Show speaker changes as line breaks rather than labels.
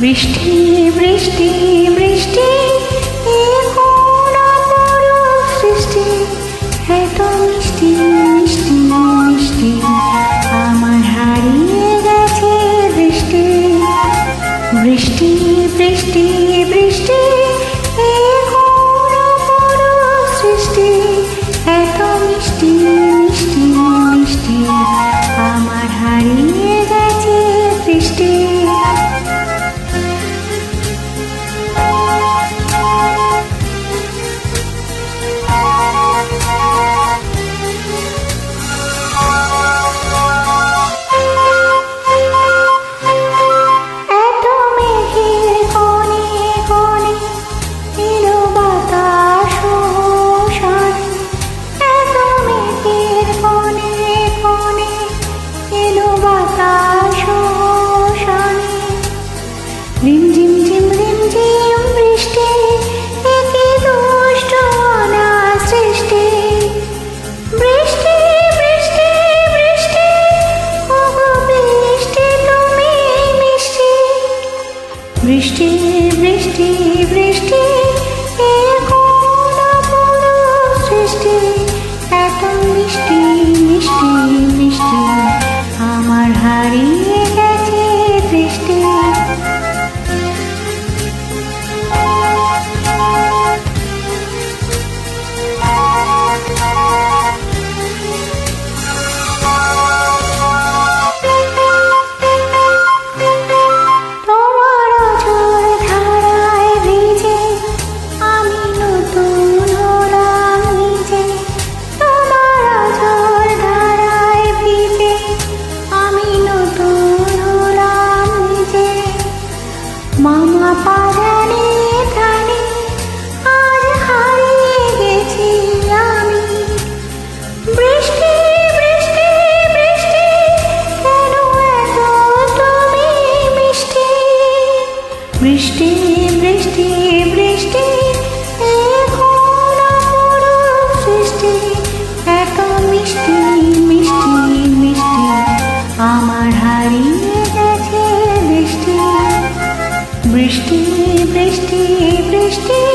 বৃষ্টি বৃষ্টি বৃষ্টি সৃষ্টি এত মিষ্টি। বৃষ্টি বৃষ্টি বৃষ্টি সৃষ্টি। এত মিষ্টি মিষ্টি মিষ্টি, আমার হারিয়ে গেছে বৃষ্টি। বৃষ্টি বৃষ্টি বৃষ্টি